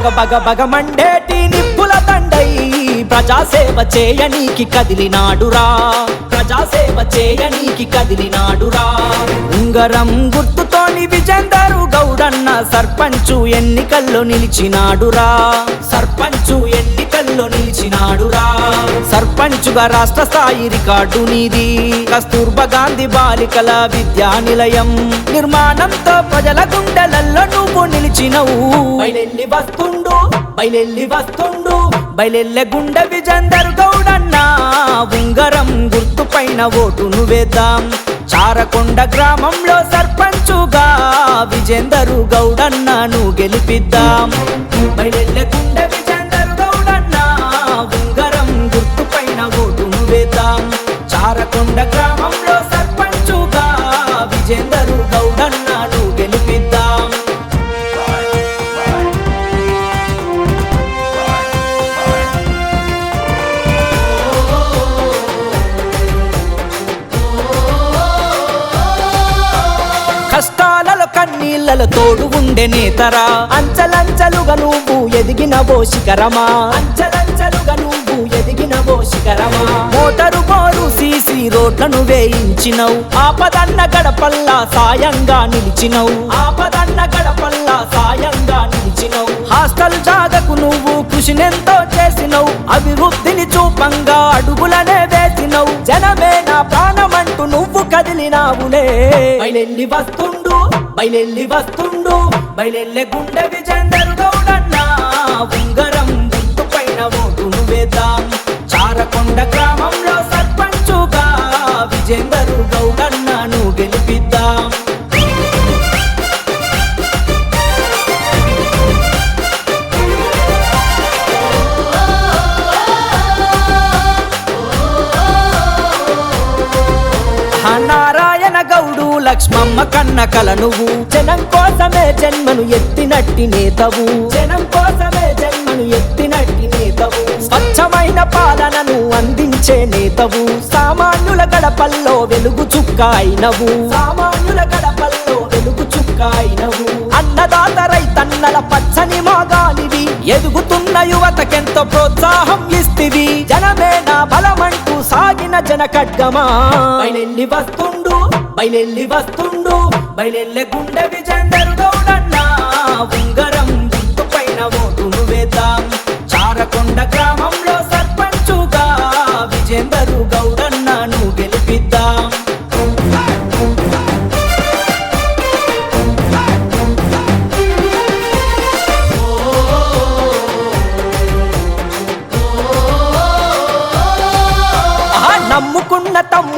బగ బగ బగ మండేటి నిప్పుల తండై ప్రజాసేవ చేయనీకి కదిలినాడురా. ప్రజాసేవ చేయనీకి కదిలినాడురా. ఉంగరం గుర్తుతోని విజేందరు గౌడన్న సర్పంచు ఎన్నికల్లో నిలిచినాడురా. సర్పంచు ఎన్ని ఎన్నికల్లో నిలిచినాడురా సర్పంచుగా రాష్ట్ర స్థాయి రికార్డు నీది. కస్తూర్బా గాంధీ బాలికల విద్యా నిలయం. నిర్మాణంతో ప్రజల గుండెలలో నువ్వు నిలిచినవు. బయలెల్లి వస్తుండు బయలెల్లి వస్తుండు బయలెల్లె గుండె విజేందర్ గౌడన్నా ఉంగరం గుర్తు పైన ఓటును వేద్దాం చారకొండ గ్రామంలో సర్పంచుగా విజేందరు గౌడన్నను గెలిపిద్దాం. బయలెల్లె గుండె కొండ గ్రామంలో సర్పంచుగా విజేందరు గౌడన్నను గెలిపిద్దాం. కష్టాలలో కన్నీళ్ళలో తోడు ఉండే నేతరా. అంచలంచలుగా నువ్వు ఎదిగిన ఓ శిఖరమా. అంచలంచలుగా నువ్వు ఎదిగిన ఓ శిఖరమా. మోటరు రోడ్లను వేయించినవు. ఆపదన్న గడపల్లా సాయంగా నిలిచినవు. ఆపదన్న గడపల్లా సాయంగా నిలిచినవు. హాస్టల్ జాగకు నువ్వు కృషినెంతో చేసినవు. అభివృద్ధిని చూపంగా అడుగులనే వేసినవు. జనమే నా ప్రాణమంటూ నువ్వు కదిలినావులే. బయలెల్లి వస్తుండు బయలెల్లి వస్తుండు. బయలెల్లె గుండె విజేందరు గౌడన్నా. ఉంగరం గుర్తుపైన ఓటు ఓటును చారకొండ లక్ష్మమ్మ కన్న కల నువ్వు. జనం కోసమే జన్మను ఎత్తినట్టి నేతవు. జనం కోసమే జన్మను ఎత్తినట్టి నేతవు. స్వచ్ఛమైన పాలనను అందించే నేతవు. సామాన్యుల గడపల్లో వెలుగు చుక్క అయినవు సామాన్యుల గడపల్లో వెలుగు చుక్క అయినవు అన్నదాత రైతన్నల పచ్చని మాగానివి. ఎదుగుతున్న యువతకెంతో ప్రోత్సాహం ఇస్తివి. జనమే నా బలమంటూ సాగిన జన ఖడ్గమా బయలెల్లి వస్తుండు. బయలెల్లి వస్తుండు బయలెల్లె గుండె విజేందరు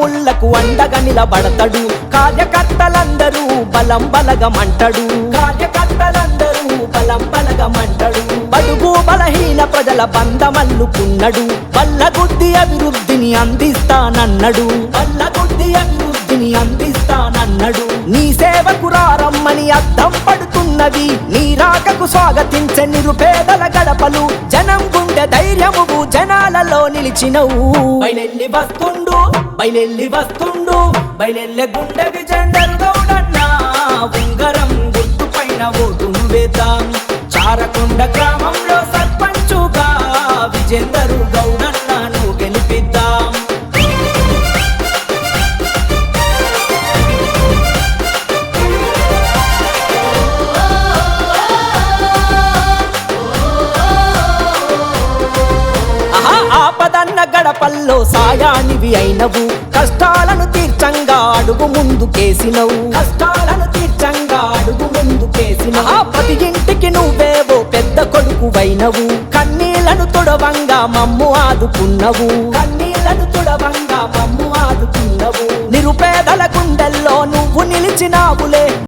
నమ్ముకున్న అండగా నిలబడతాడు. కార్యకర్తలందరూ బలం బలగమంటాడు. కార్యకర్తలందరూ బలం బలగమంటాడు. బడుగు బలహీన ప్రజల బంధమల్లుకున్నాడు. బల్లగుద్ది అభివృద్ధిని అందిస్తానన్నాడు. బల్లగుద్ది అభివృద్ధిని అందిస్తానన్నాడు. నీ సేవకు రారమ్మని అద్దం పడుతున్నది. నీ రాకకు స్వాగతించే నిరుపేదల గడపలు. జనం గుండె ధైర్యము జనాలలో నిలిచినవు. బయలెల్లి వస్తుండు బయలెల్లి వస్తుండు బయలెల్లె గుండెకి విజేందరు ఉంగరం గుర్తు పైన ఓటు వేద్దాం చారకొండ గ్రామంలో సర్పంచుగా విజేందరుగా ఆపదన్న గడపల్లో సాయానివి అయినవు. కష్టాలను తీర్చంగా అడుగు ముందు కేసినవు. కష్టాలను తీర్చంగా అడుగు ముందు కేసినవు. ప్రతి ఇంటికి నువ్వేవో పెద్ద కొడుకు వైనవు కన్నీళ్ళను తొడవంగా మమ్ము ఆదుకున్నవు. కన్నీళ్ళను తొడవంగా మమ్ము ఆదుకున్నవు. నిరుపేదల గుండెల్లో నువ్వు నిలిచినావులే.